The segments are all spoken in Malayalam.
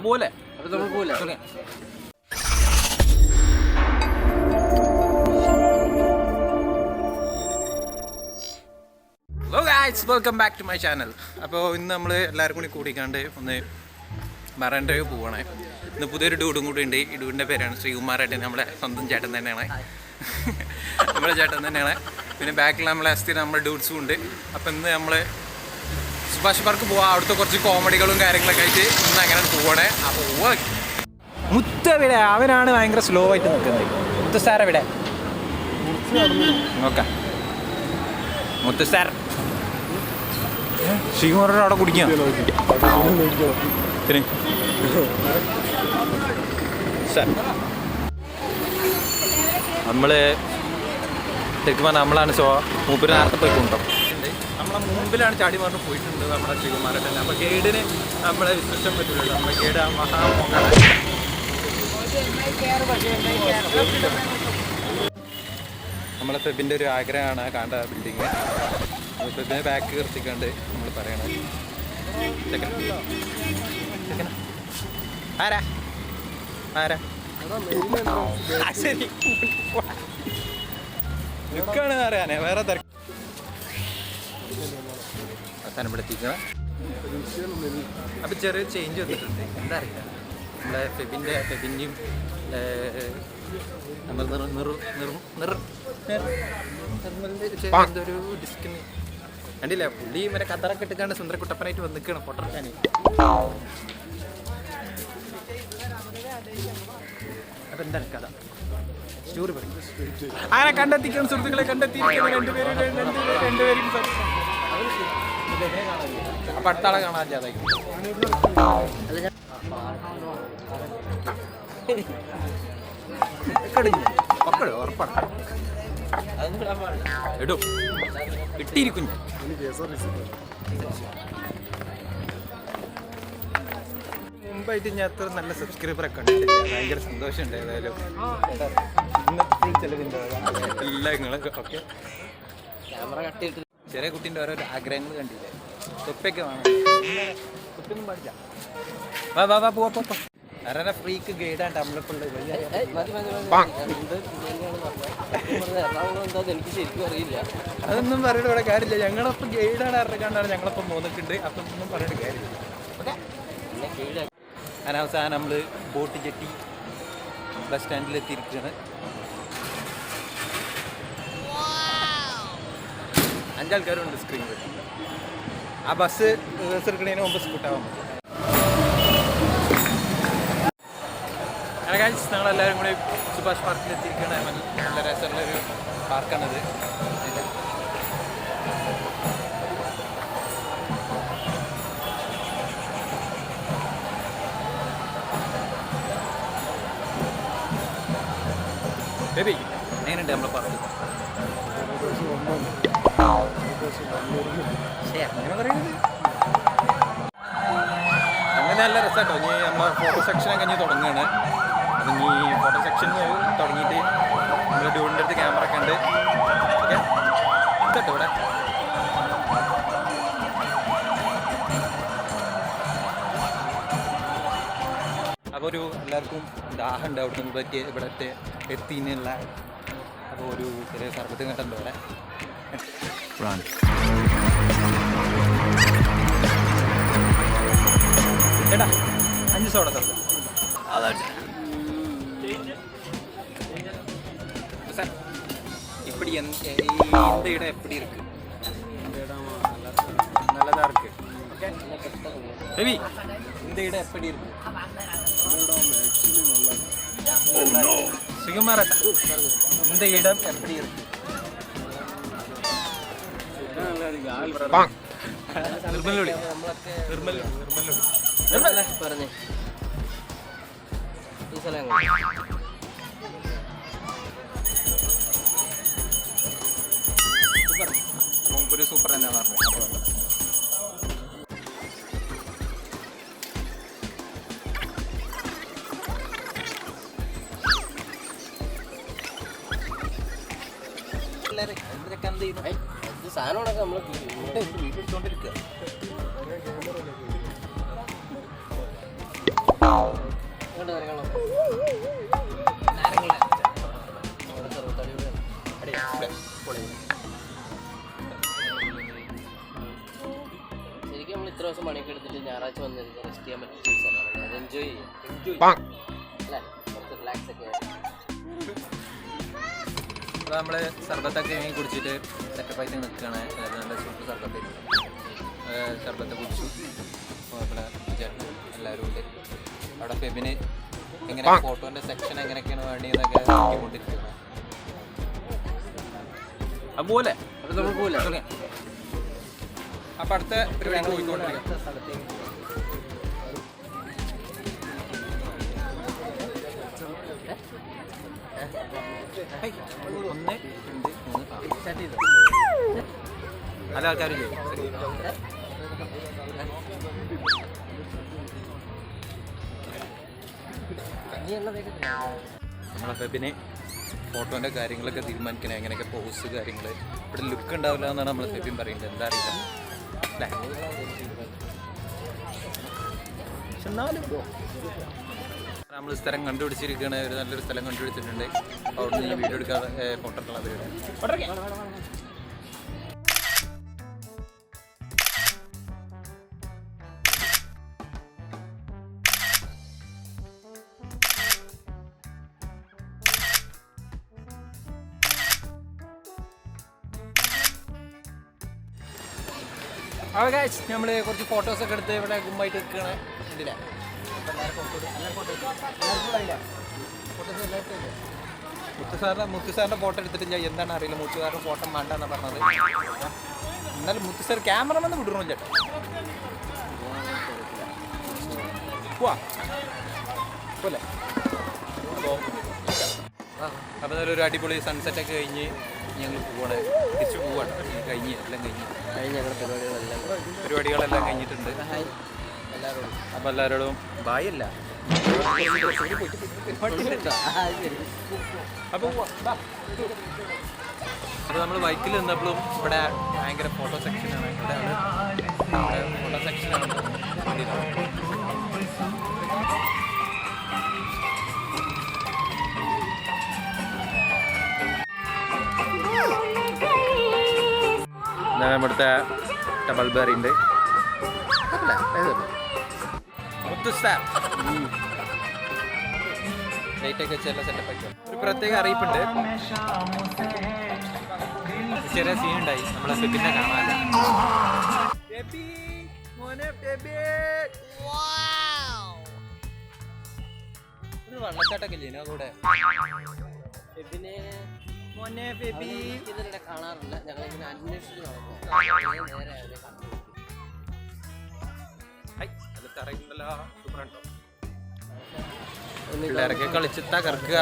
പോലെ അപ്പൊ നമ്മൾ പോവില്ല hello guys welcome back to my channel അപ്പോൾ ഇന്ന് നമ്മൾ എല്ലാവരും കൂടി കൂടിക്കാണ്ട് ഒന്ന് മറൈൻ ഡ്രൈവ് പോവാണ്. ഇന്ന് പുതിയൊരു ഡൂഡും കൂടി ഉണ്ട്. ഈ ഡൂഡിന്റെ പേരാണ് ശ്രീകുമാരേട്ടൻ നമ്മുടെ സ്വന്തം ചേട്ടൻ തന്നെയാണ്. നമ്മുടെ ചേട്ടൻ തന്നെയാണ്. പിന്നെ ബാക്കിൽ നമ്മളെ അസ്ഥി നമ്മുടെ ഡൂഡ്സും ഉണ്ട്. അപ്പോൾ ഇന്ന് നമ്മൾ സുഭാഷ് പാർക്ക് പോവാം. അവിടുത്തെ കുറച്ച് കോമഡികളും കാര്യങ്ങളൊക്കെ ആയിട്ട് ഇന്ന് അങ്ങനെ പോവണേ. അപ്പോൾ പോവാ മുത്തവിടെ അവനാണ് ഭയങ്കര സ്ലോ ആയിട്ട് നിൽക്കുന്നത്. മുത്ത സാർ എവിടെ നോക്കാം. മുത്ത സാർ ശ്രീകുമാരൻ അവിടെ കുടിക്കാം. നമ്മൾ ശരിക്കും പറഞ്ഞാൽ നമ്മളാണ് സോ മൂപ്പര് നേരത്തെ പോയി കൊണ്ടോ നമ്മളെ മുമ്പിലാണ് ചാടി മാറി പോയിട്ടുണ്ട് നമ്മുടെ ശ്രീകുമാരൻ തന്നെ അപ്പൊ ഗൈഡിന് നമ്മളെ വിശ്വസിക്കാൻ പറ്റില്ലല്ലോ നമ്മുടെ ഗൈഡ് ആ മഹാ നമ്മളെ ഫെബിന്റെ ഒരു ആഗ്രഹമാണ് കാണ്ട ബിൽഡിങ് ഫെബിനെ ബാക്ക് നിർത്തിക്കൊണ്ട് നമ്മൾ പറയണത്. ആരാ? ആരാ? ശരി. നിൽക്കാണ് അറിയാനേ വേറെ തിരക്ക്. എത്തിക്കണം അപ്പം ചെറിയ ചേഞ്ച് വന്നിട്ടുണ്ട്. എന്താ അറിയില്ല നമ്മളെ ഫെബിന്റെ ഫെബിന്റെയും നമ്മൾ എന്തൊരു ഡിസ്കിന് കണ്ടില്ല? പുള്ളി ഇവരെ കതറൊക്കെ ഇട്ടിട്ടാണ് സുന്ദരക്കുട്ടപ്പനായിട്ട് വന്നിക്കണം പൊട്ടറക്കാൻ അപ്പം എന്താണ് കഥ? സ്റ്റോറി പറയും. അങ്ങനെ കണ്ടെത്തിക്കണം? സുഹൃത്തുക്കളെ കണ്ടെത്തിയിരിക്കണം. രണ്ടുപേരും രണ്ടുപേരും രണ്ടുപേരും അപ്പം അടുത്ത ആളെ ഉറപ്പാണ്. എടോ ഇട്ടിരിക്കും മുമ്പായിട്ട് ഞാൻ അത്ര നല്ല സബ്സ്ക്രൈബർ ഒക്കെ കണ്ടിട്ടില്ല ഭയങ്കര സന്തോഷമുണ്ട് ഏതായാലും. ഇന്നത്തെ ഫുൾ ചെലവിന്റെ എല്ലാം നിങ്ങളൊക്കെ ഓക്കെ. ക്യാമറ കട്ട് ചെയ്തിട്ട് ചെറിയ കുട്ടീന്റെ ഓരോ ആഗ്രഹങ്ങൾ കണ്ടില്ലേ? തൊപ്പൊക്കെ വേണം തൊപ്പൊന്നും പാടില്ല വാ വാ വാ പോവാ പോ ആരാ ഫ്രീക്ക് ഗൈഡാണ് അതൊന്നും പറയേണ്ട ഇവിടെ കാര്യമില്ല. ഞങ്ങളപ്പം ഗൈഡാണ് ഇറക്കാണ്ടാണ് ഞങ്ങളപ്പം പോന്നിട്ടുണ്ട് അപ്പം ഒന്നും പറയേണ്ട കാര്യമില്ല. ഓക്കെ. നമ്മൾ അവസാനം നമ്മൾ ബോട്ട് ജെട്ടി ബസ് സ്റ്റാൻഡിൽ എത്തിയിരിക്കുകയാണ് അഞ്ചാൾക്കാരുണ്ട് സ്ക്രീനിൽ ആ ബസ് റിവേഴ്സ് എടുക്കുന്നതിന് മുമ്പ് സ്കൂട്ടാവാൻ പറ്റും. ഗൈസ് ഞങ്ങളെല്ലാവരും കൂടി സുഭാഷ് പാർക്കിൽ എത്തിയിരിക്കുകയാണ്. നല്ല- രസമുള്ളൊരു പാർക്കാണിത് ബേബി എങ്ങനെയുണ്ട് നമ്മളെ പാർക്ക് അങ്ങനെ നല്ല രസമാട്ടോ ഇനി നമ്മളെ ഫോട്ടോ സെക്ഷനൊക്കെ ഇനി തുടങ്ങുകയാണ് അപ്പം ഇനി ഫോട്ടോ സെക്ഷൻ തുടങ്ങിയിട്ട് നമ്മൾ ഡ്യൂണിന്റെ അടുത്ത് ക്യാമറ ഒക്കെ ഉണ്ട്. ഇതട്ടോ ഇവിടെ. അപ്പോൾ ഒരു എല്ലാവർക്കും ദാഹം ഉണ്ട് അവിടെ നിന്ന് പറ്റിയ ഇവിടത്തെ അപ്പോൾ ഒരു ചെറിയ സർബത്തും കണ്ടുണ്ട് ഇവിടെ. ചേട്ടാ അഞ്ച് സോഡ തന്നു சார் இப்படி எந்த இந்த இடம் எப்படி இருக்கு நல்லதா இருக்கு ஓகே ரவி இந்த இடம் எப்படி இருக்கு சுகுமாரட்டா இந்த இடம் எப்படி இருக்கு നിർമ്മലൊളി നിർമ്മലൊളി അല്ലേ പറഞ്ഞേ ഈ സ്ഥലം എങ്ങനെ? സൂപ്പർ തന്നെയാണ് പറഞ്ഞത് എന്തൊക്കെ എന്ത് ചെയ്യുന്നു സാധനങ്ങളൊക്കെ നമ്മൾ വീട്ടിൽ കൂടെയാണ്. ശരിക്കും നമ്മൾ ഇത്ര ദിവസം പണിയൊക്കെ എടുത്തിട്ട് ഞായറാഴ്ച വന്ന് റെസ്റ്റ് ചെയ്യാൻ പറ്റിയ അത് എൻജോയ് ചെയ്യാം. എൻജോയ് അല്ലേ? കുറച്ച് റിലാക്സ് ഒക്കെ അപ്പോൾ നമ്മൾ സർബത്തൊക്കെ വാങ്ങി കുടിച്ചിട്ട് സെറ്റപ്പായിട്ട് നിൽക്കുകയാണ് അതായത് നല്ല സൂപ്പ് സർബത്ത് സർബത്ത് കുടിച്ചു. അപ്പോൾ ഇവിടെ ചേട്ടൻ എല്ലാവരും ഉണ്ട് അവിടെ ഫെബിന് എങ്ങനെ ഫോട്ടോന്റെ സെക്ഷൻ എങ്ങനെയൊക്കെയാണ് വേണ്ടിയെന്നൊക്കെ നോക്കിക്കൊണ്ടിരിക്കുന്നത് അതുപോലെ നമ്മൾ അപ്പോൾ അടുത്ത പരിപാടി പോയിക്കൊണ്ടിരിക്കാം. സ്ഥലത്തേക്ക് ഒന്ന്. രണ്ട് മൂന്ന് നല്ല ആൾക്കാരില്ലേ എണ്ണ നമ്മളെ ഫെബിനെ ഫോട്ടോന്റെ കാര്യങ്ങളൊക്കെ തീരുമാനിക്കണേ എങ്ങനെയൊക്കെ പോസ് കാര്യങ്ങൾ ഇവിടെ ലുക്ക് ഉണ്ടാവില്ല എന്നാണ് നമ്മൾ ഫെബിൻ പറയുന്നത്. എന്താ അറിയില്ല. പക്ഷെ എന്നാലും നമ്മൾ സ്ഥലം കണ്ടുപിടിച്ചിരിക്കുകയാണ് ഒരു നല്ലൊരു സ്ഥലം കണ്ടുപിടിച്ചിട്ടുണ്ട്. അവിടെ നിന്ന് വീഡിയോ എടുക്കാതെ ഫോട്ടോ എടുക്കാൻ പരിപാടി അപ്പോൾ ഗൈസ് നമ്മൾ കുറച്ച് ഫോട്ടോസൊക്കെ എടുത്ത് ഇവിടെ ഗുമ്മായിട്ട് നിൽക്കുകയാണ്. മുത്തുസാറിന്റെ മുത്തുസാറിന്റെ ഫോട്ടോ എടുത്തിട്ട് ഞാൻ എന്താണ് അറിയില്ല. മുത്തുസാറിന്റെ ഫോട്ടോ വേണ്ടെന്നാണ് പറഞ്ഞത്. എന്നാലും മുത്തുസാർ ക്യാമറമെന്ന് വിടണോ ചേട്ടാ പോവാ പോലെ അപ്പോൾ നല്ലൊരു അടിപൊളി സൺസെറ്റ് ഒക്കെ കഴിഞ്ഞ് ഞങ്ങൾ പോവാണ്. തിരിച്ചു പോവാണ്. കഴിഞ്ഞ് എല്ലാം കഴിഞ്ഞ്. കഴിഞ്ഞ് ഞങ്ങളുടെ പരിപാടികളെല്ലാം. പരിപാടികളെല്ലാം കഴിഞ്ഞിട്ടുണ്ട്. എല്ലാവരോടും. അപ്പോൾ എല്ലാവരോടും ബായ് അല്ല. അപ്പോൾ അപ്പോൾ നമ്മൾ ബൈക്കിൽ നിന്നപ്പോഴും ഇവിടെ ഭയങ്കര ഫോട്ടോ സെക്ഷനാണ് ഇവിടെ ഫോട്ടോ സെക്ഷനാണ് ആണ്. ഇവിടുത്തെ ഡബിൾ ബെറി ഉണ്ട്. ലൈറ്റൊക്കെ വെച്ച് എല്ലാം സെറ്റപ്പ് ആക്കി. ഒരു പ്രത്യേക അറിയിപ്പുണ്ട്. ചെറിയ സീൻ ഉണ്ടായി. നമ്മളെ സെറ്റിനെ കാണാൻ. ഒരു വെള്ളച്ചാട്ടൊക്കെ ഇല്ലേ കൂടെ കാണാറില്ല. ഞങ്ങളിങ്ങനെ അന്വേഷിച്ച് നടക്കും. സൂപ്പർ ഉണ്ടോ പിള്ളേരൊക്കെ കളിച്ച് തകർക്കുക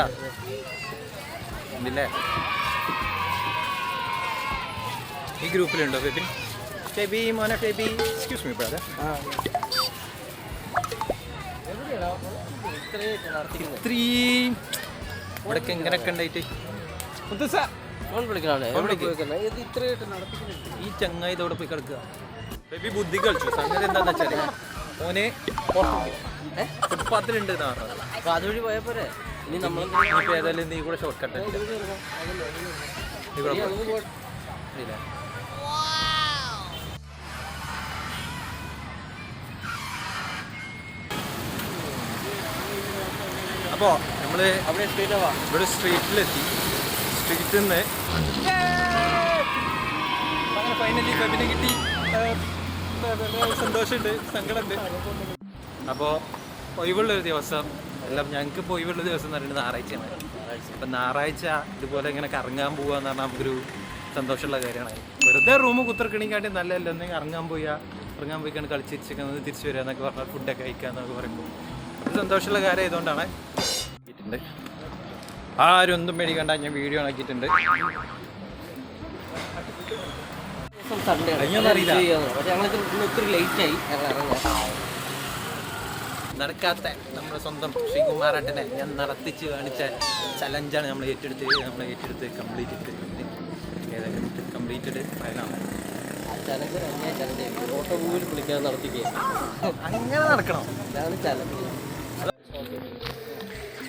ഉണ്ടല്ലേ ഈ ഗ്രൂപ്പിലുണ്ടോ ഫെബിൻ? ഫെബി മോനെ ഫെബി. എക്സ്ക്യൂസ് മീ ബ്രദർ ഇത്രയും ഇവിടൊക്കെ ഇങ്ങനെയൊക്കെ ഉണ്ടായിട്ട്? ഈ ചങ്ങായി ഇതോടെ പോയി കിടക്കുക. ബേബി ബുദ്ധി കളിച്ചു. സംഗതി എന്താന്ന് വെച്ചാൽ ഓന് ഫുട്പാത്തിലുണ്ട് അപ്പൊ അതുവഴി പോയ പോരെ. ഇനി നമ്മൾ ഏതായാലും നീ കൂടെ ഷോർട്ട് കട്ട്. അപ്പോ നമ്മൾ അവിടെ സ്ട്രീറ്റ് ആവാ ഇവിടെ സ്ട്രീറ്റിലെത്തി സ്ട്രീറ്റിൽ നിന്ന് ഫൈനലി കബിനെ കിട്ടി. സന്തോഷമുണ്ട് സങ്കടമുണ്ട്. അപ്പോൾ ഒഴിവുള്ളൊരു ദിവസം എല്ലാം ഞങ്ങൾക്ക് ഇപ്പോൾ ഒഴിവുള്ള ദിവസം എന്ന് പറയുന്നത് ഞായറാഴ്ചയാണ്. അപ്പം ഞായറാഴ്ച ഇതുപോലെ ഇങ്ങനെ കറങ്ങാൻ പോകുക എന്ന് പറഞ്ഞാൽ നമുക്കൊരു സന്തോഷമുള്ള കാര്യമാണ്. വെറുതെ റൂം കുത്തിറക്കണിക്കാട്ടി നല്ലതല്ല? എന്തെങ്കിലും ഇറങ്ങാൻ പോയാ ഇറങ്ങാൻ പോയി കണ്ട് കളിച്ചിരിക്കുന്നത് തിരിച്ചു വരിക എന്നൊക്കെ പറഞ്ഞാൽ ഫുഡൊക്കെ കഴിക്കുക എന്നൊക്കെ പറയുമ്പോൾ ഒരു സന്തോഷമുള്ള കാര്യം ആയതുകൊണ്ടാണ്. കിട്ടിയിട്ടുണ്ട് ആരും ഒന്നും മേടിക്കണ്ട ഞാൻ വീഡിയോ ആക്കിയിട്ടുണ്ട്. സൺഡേ കഴിഞ്ഞൊന്നും അറിയില്ല. പക്ഷെ ഞങ്ങൾക്ക് ഇന്ന് ഒത്തിരി ലേറ്റ് ആയി. ഞങ്ങൾ ഇറങ്ങാൻ നടക്കാത്ത നമ്മുടെ സ്വന്തം ശ്രീകുമാരേട്ടനെ ഞാൻ നടത്തിച്ച് കാണിച്ച ചലഞ്ചാണ് നമ്മൾ ഏറ്റെടുത്ത് നമ്മൾ ഏറ്റെടുത്ത് കംപ്ലീറ്റ് ഏതായാലും കംപ്ലീറ്റഡ് ഫയലാണ് ചലഞ്ച് അന്യായ ചലഞ്ച് ഓട്ടോ പോലും വിളിക്കാതെ നടത്തിക്കുക അങ്ങനെ നടക്കണം. ഇതാണ് ചലഞ്ച്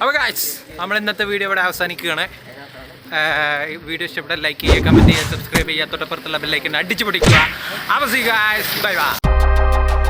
അപ്പോൾ ഗായ്സ് നമ്മൾ ഇന്നത്തെ വീഡിയോ ഇവിടെ അവസാനിക്കുകയാണ്. വീഡിയോ ഇഷ്ടപ്പെട്ട ലൈക്ക് ചെയ്യുക കമന്റ് ചെയ്യുക സബ്സ്ക്രൈബ് ചെയ്യുക തൊട്ടപ്പുറത്തുള്ള ബെല്ലൈക്കൻ അടിച്ചു പിടിക്കുക അവസിക ബൈ ബൈ